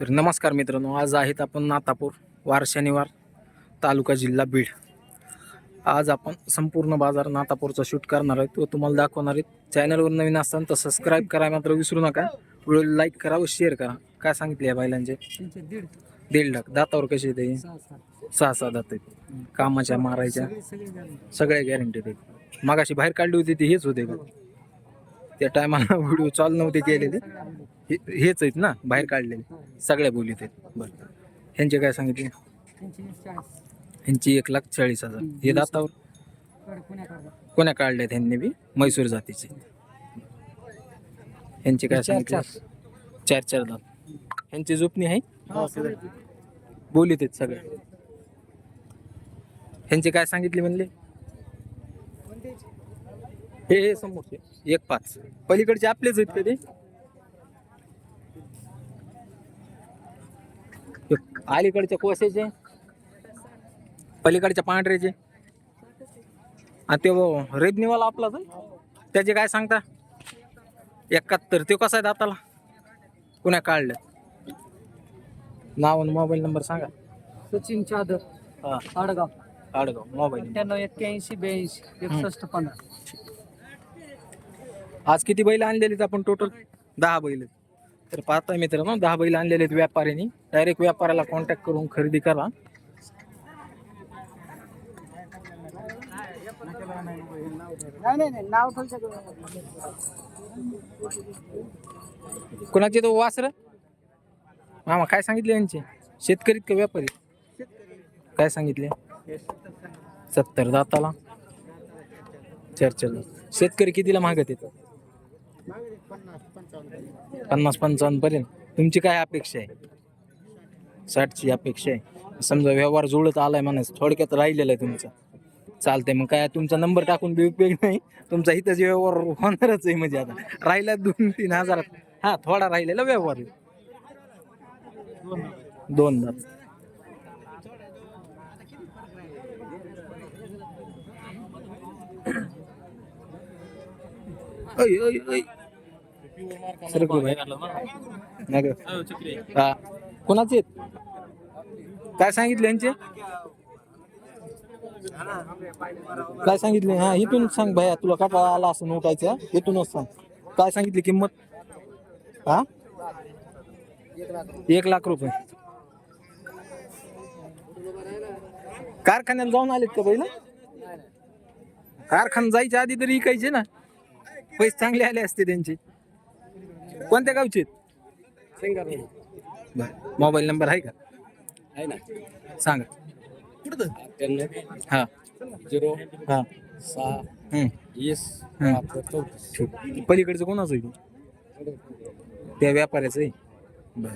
तर नमस्कार मित्रांनो आज आहेत आपण नातापूर वार शनिवार तालुका जिल्हा बीड. आज आपण संपूर्ण बाजार नातापूरचा शूट करणार आहोत व तुम्हाला दाखवणार आहेत. चॅनलवर नवीन असताना तर सबस्क्राईब करा मात्र विसरू नका. व्हिडिओ लाईक करा व शेअर करा. काय सांगितले या बैलांचे? दीड लाख. दातावर कसे येते सहा सहा दात आहेत. कामाच्या मारायच्या सगळ्या गॅरंटी आहेत. मागाशी बाहेर काढली होती ती हेच होते त्या टायमाला व्हिडिओ चालू नव्हते केलेले. हे- हेच आहेत ना बाहेर काढलेले. हो. सगळ्या बोलीत आहेत. बरं. ह्यांचे काय सांगितले? ह्यांची एक लाख चाळीस हजार. हे दातावर? कोण्या काढल्यात ह्यांनी बी. म्हैसूर जातीचे. ह्यांचे काय चार- सांगितले? चार चार दात. ह्यांची झोपणी आहे. बोलीत आहेत सगळे ह्यांचे काय सांगितले म्हणले? हे हे समोरचे. एक पाच. पलीकडचे आपलेच आहेत कधी अलीकडच्या कोसाचे? पलीकडच्या पांढऱ्याचे आणि ते रेबनीवाला आपलाच आहे त्याचे काय सांगता? एकाहत्तर. ते कसा आहे दाताला? कुण्या काढलं नाव आणि मोबाईल नंबर सांगा. सचिन चादर. हा. आडगाव. आडगाव मोबाईल अठ्ठ्याण्णव एक्क्याऐंशी ब्याऐंशी एकसष्ट पंधरा आज किती बैल आणलेले आपण टोटल दहा बैल आहेत. तर पाहता मित्रांनो दहा बैल आणलेले आहेत व्यापाऱ्यांनी. डायरेक्ट व्यापाऱ्याला कॉन्टॅक्ट करून खरेदी करा. नाही कोणाचे तो वासर? मामा काय सांगितले यांचे? शेतकरीत का व्यापारी? काय सांगितले? सत्तर दाताला. चर्चा शेतकरी कितीला मागत येतो पन्नास पंचावन्न पर्यंत. तुमची काय अपेक्षा आहे? साठची अपेक्षा आहे. समजा व्यवहार जुळत आलाय म्हणायचं थोडक्यात राहिलेला आहे तुमचा. चालतंय मग काय तुमचा नंबर टाकून बी उपयोग नाही. तुमचा इथं व्यवहार होणारच आहे म्हणजे आता. राहिला दोन तीन हजारात. हा थोडा राहिलेला व्यवहार दोन दात ऐ, ऐ, नाही गं. हा. कोणाचे आहेत? काय सांगितले यांचे? काय सांगितले? हा इथूनच सांग भया तुला काटा आला असं नोटायचं? इथूनच सांग. काय सांगितली किंमत? हा? एक लाख रुपये. कारखान्यात जाऊन आलेत का पहिला कारखाना जायच्या आधी तरी इकायचे ना? पैसे चांगले आले असते त्यांचे. कोणत्या गावचे मोबाईल नंबर आहे का? आहे ना. सांगा. हा. झिरो. हा. सहा. ठीक. पलीकडचं कोणाचं आहे ते? त्या व्यापाऱ्याचं आहे. बर.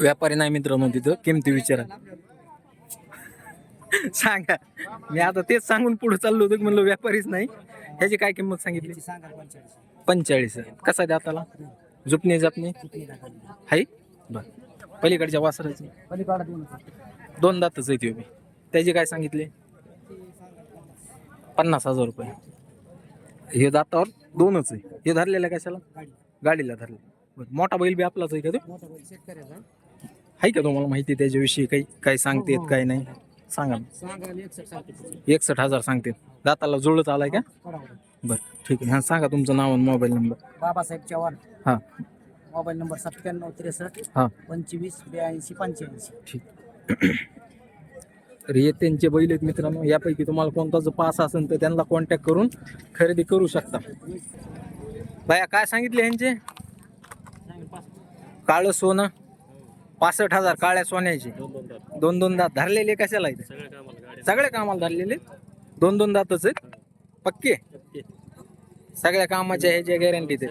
व्यापारी नाही मित्रांनो तिथं. किमती विचारा. सांगा. मी आता तेच सांगून पुढे चाललो होतो की म्हणलं व्यापारीच नाही. ह्याची काय किंमत सांगितली? सांगा पंचेचाळीस. कसा द्या त्याला झुपणी जपणी? हाय? बर. पलीकडच्या वासराची. दोन दातच आहे ती उभी त्याची काय सांगितले? पन्नास हजार रुपये. हे दातावर दोनच आहे. हे धरलेलं आहे कशाला? गाडी. गाडीला धरलं मोठा बैल बी आपलाच आहे का तो? आहे का तुम्हाला माहिती त्याच्याविषयी? काही काय सांगतेत काय नाही? सांगा एकसठ हजार सांगते. दाताला जुळत आलाय का? बरं. ठीक आहे. हां सांगा तुमचं नाव आणि मोबाईल नंबर. बाबासाहेब चव्हाण. हां. मोबाईल नंबर सत्त्याण्णव त्रेसष्ट हां. पंचवीस ब्याऐंशी पंच्याऐंशी. ठीक. तर हे त्यांचे बैल आहेत मित्रांनो. यापैकी तुम्हाला कोणताच पास असेल तर त्यांना कॉन्टॅक्ट करून खरेदी करू शकता. बाया काय सांगितले ह्यांचे? काळं सोनं. पासष्ट हजार काळ्या सोन्याचे. दोन दोन दात धरलेले कशाला आहेत? सगळ्या कामाला धरलेले? दोन दोन दातच आहेत? पक्के? सगळ्या कामाच्या ह्याच्या गॅरंटी ते.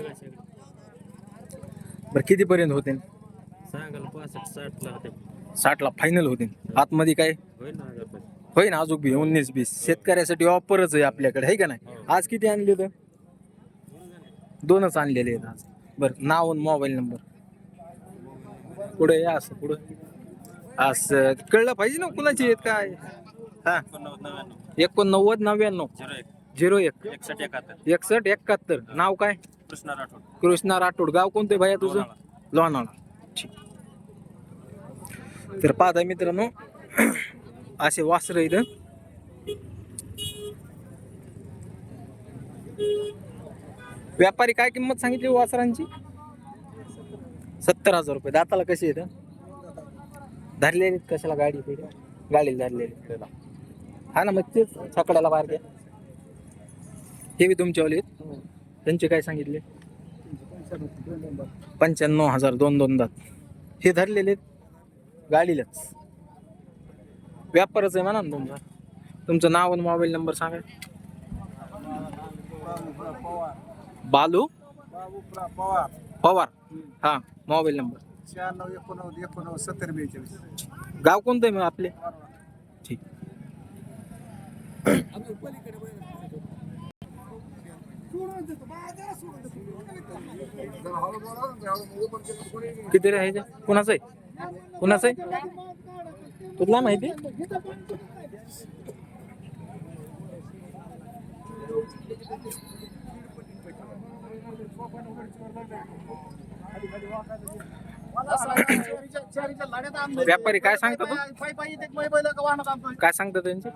बरं कितीपर्यंत होते. साठला फायनल होते आतमध्ये काय? होईल ना होय अजून बी उन्नीस बीस शेतकऱ्यासाठी ऑफरच आहे आपल्याकडे आहे का नाही? आज किती आणले तर दोनच आणलेले आहेत आज. बरं नाव मोबाईल नंबर पुढे या असं पुढं. असं. कळलं पाहिजे ना कुणाची आहेत काय? हा. एकोणनव्वद नव्याण्णव. झिरो एक. एकसष्ट एकाहत्तर. नाव काय? कृष्णा राठोड. कृष्णा राठोड गाव कोणते भैया तुझं? लोणावळा. ठीक. तर पाहता मित्रांनो असे वासर इथं. व्यापारी काय किंमत सांगितली हो वासरांची? सत्तर हजार रुपये. दाताला कशी येतं धरलेली कशाला गाडी पिढी? गाडीला धरलेली हा ना मग तेच छकड्याला बाहेर घ्या. हे बी तुमच्यावाले आहेत? त्यांचे काय सांगितले? पंच्याण्णव हजार दोन दोन दात. हे धरलेले आहेत गाडीलाच. व्यापारच आहे म्हणा ना तुमचा. तुमचं नाव आणि मोबाईल नंबर सांगा. बालू? बाबू पवार. पवार. हा मोबाईल नंबर. शहाण्णव एकोणनव्वद एकोणनव्वद सत्तर बेचाळीस. गाव कोणतं आहे मग आपले? ठीक. किती राहायचे कुणाचं आहे? कुणाचं आहे? तुला माहिती व्यापारी काय सांगतो तू? काय सांगतो त्यांचे?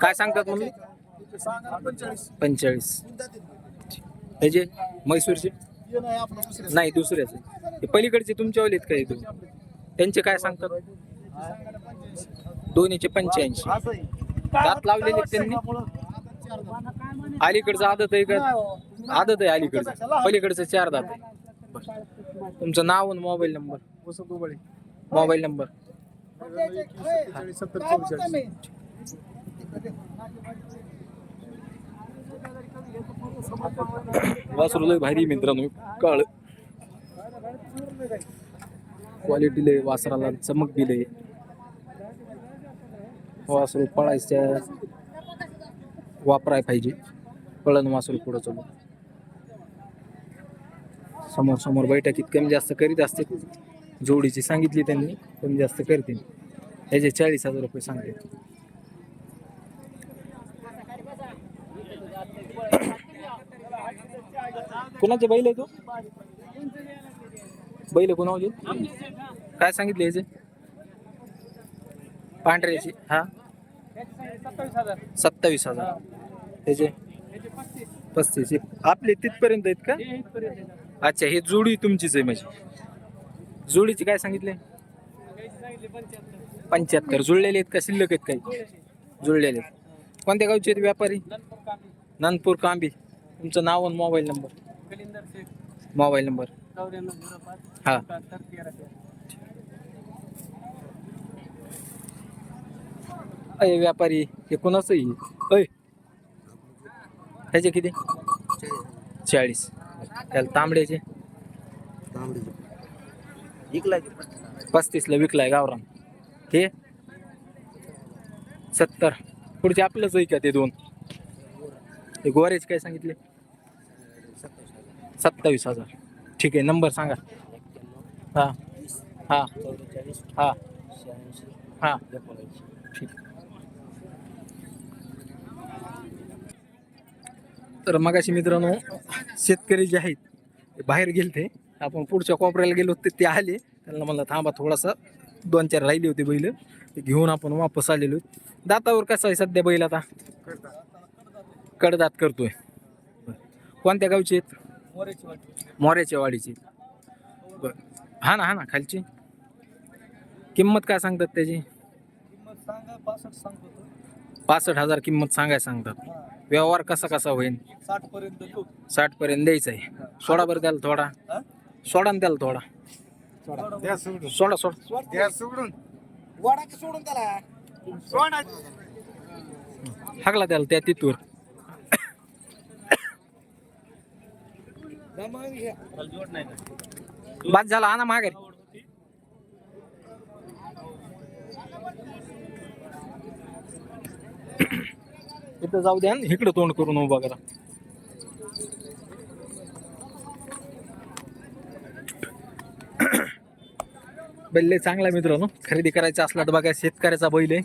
काय सांगतात तुम्ही पंचेचाळीस. ह्याचे म्हैसूरचे? नाही दुसऱ्याचे. पलीकडचे तुमच्यावाले आहेत काय तुम्ही त्यांचे काय सांगतात? दोन्हीचे पंच्याऐंशी. दात लावलेले त्यांनी? अलीकडचं आदत आहे का? आदत आहे अलीकडचं. पलीकडचं चार दात आहे. तुमचं नाव आणि मोबाईल नंबर. Mobile number. वासरू लय भारी मित्रांनो. काळ. क्वालिटी लय वासराला चमक दिले. वासरू पळायच्या वापराय पाहिजे. पळण वासूल पुढं चालू. समोर समोर बैठकीत कमी जास्त करीत असते. जोडीची सांगितली त्यांनी कमी जास्त करतील ह्याचे चाळीस हजार रुपये सांगते. कुणाचे बैल आहे तो? बैल कोणावले काय सांगितले याचे? पांढऱ्याचे हा? सत्तावीस हजार. त्याचे पस्तीस. आपले तिथपर्यंत आहेत का? अच्छा हे जोडी तुमचीच आहे म्हणजे. जोडीची काय सांगितले? पंच्याहत्तर. जुळलेले आहेत का? शिल्लक आहेत काही? जुळलेले आहेत. कोणत्या गावचे आहेत व्यापारी? नानपूर कांबी. तुमचं नाव आणि मोबाईल नंबर. Mobile number. हा. अय व्यापारी हे कोणाचं आहे अय. ह्याचे किती? चाळीस. त्याला तांबड्याचे? पस्तीसला विकलाय गावरान. हे? सत्तर. पुढचे आपलंच आहे का ते दोन? ते गोरेज काय सांगितले? सत्तावीस हजार. ठीक आहे नंबर सांगा. हा. हा. हा. हा ठीक तर मगाशी मित्रांनो शेतकरी जे आहेत ते बाहेर गेलते. आपण पुढच्या कोपऱ्याला गेलो होते ते आले. त्यांना म्हणलं थांबा थोडासा. दोन चार राहिले होते बैल. ते घेऊन आपण वापस आलेलो दातावर कसं आहे सध्या बैल आता? कडदात करतोय. कोणत्या गावचे आहेत? मोऱ्याच्या वाडीचे. बर. हा ना हा ना खालची. किंमत काय सांगतात त्याची? पासष्ट हजार किंमत सांगाय सांगतात. व्यवहार कसा कसा होईल साठ पर्यंत साठ पर्यंत द्यायचं आहे. सोडा बरं त्याला थोडा. सोडा ना त्याला थोडा. सोडा. सोडा. सोडून. वडा सोडून. त्याला. सोडा. हाकला त्याला त्या तिथवर. जोड नाही ना बाद झाला आणा माघारी. इथं जाऊ द्या इकडं तोंड करून उभा करा. बैल चांगला आहे मित्रांनो खरेदी करायचा असला तर बघा शेतकऱ्याचा बैल आहे.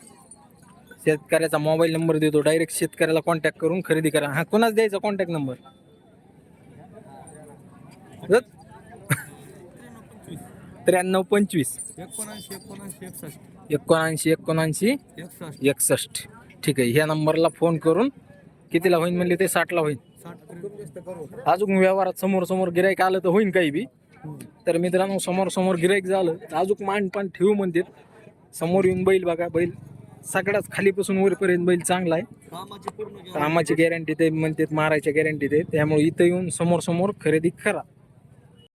शेतकऱ्याचा मोबाईल नंबर देतो. डायरेक्ट शेतकऱ्याला कॉन्टॅक्ट करून खरेदी करा. हा कोणाच द्यायचा कॉन्टॅक्ट नंबर त्र्याण्णव पंचवीस. एकोणऐंशी एकोणऐंशी एकसष्ट. एकोणऐंशी एकोणऐंशी एकसष्ट. ठीक आहे ह्या नंबरला फोन करून कितीला होईल म्हणले ते साठला होईल अजून व्यवहारात समोर समोर गिराईक आलं तर होईल काही बी. तर मित्रांनो समोर समोर गिराईक झालं तर अजून मान पण ठेवू म्हणते समोर येऊन बैल बघा बैल सगळ्याच खालीपासून वरपर्यंत बैल चांगला आहे. कामाची कामाची गॅरंटी ते म्हणतात मारायच्या गॅरंटी ते. त्यामुळे इथं येऊन समोर समोर खरेदी करा.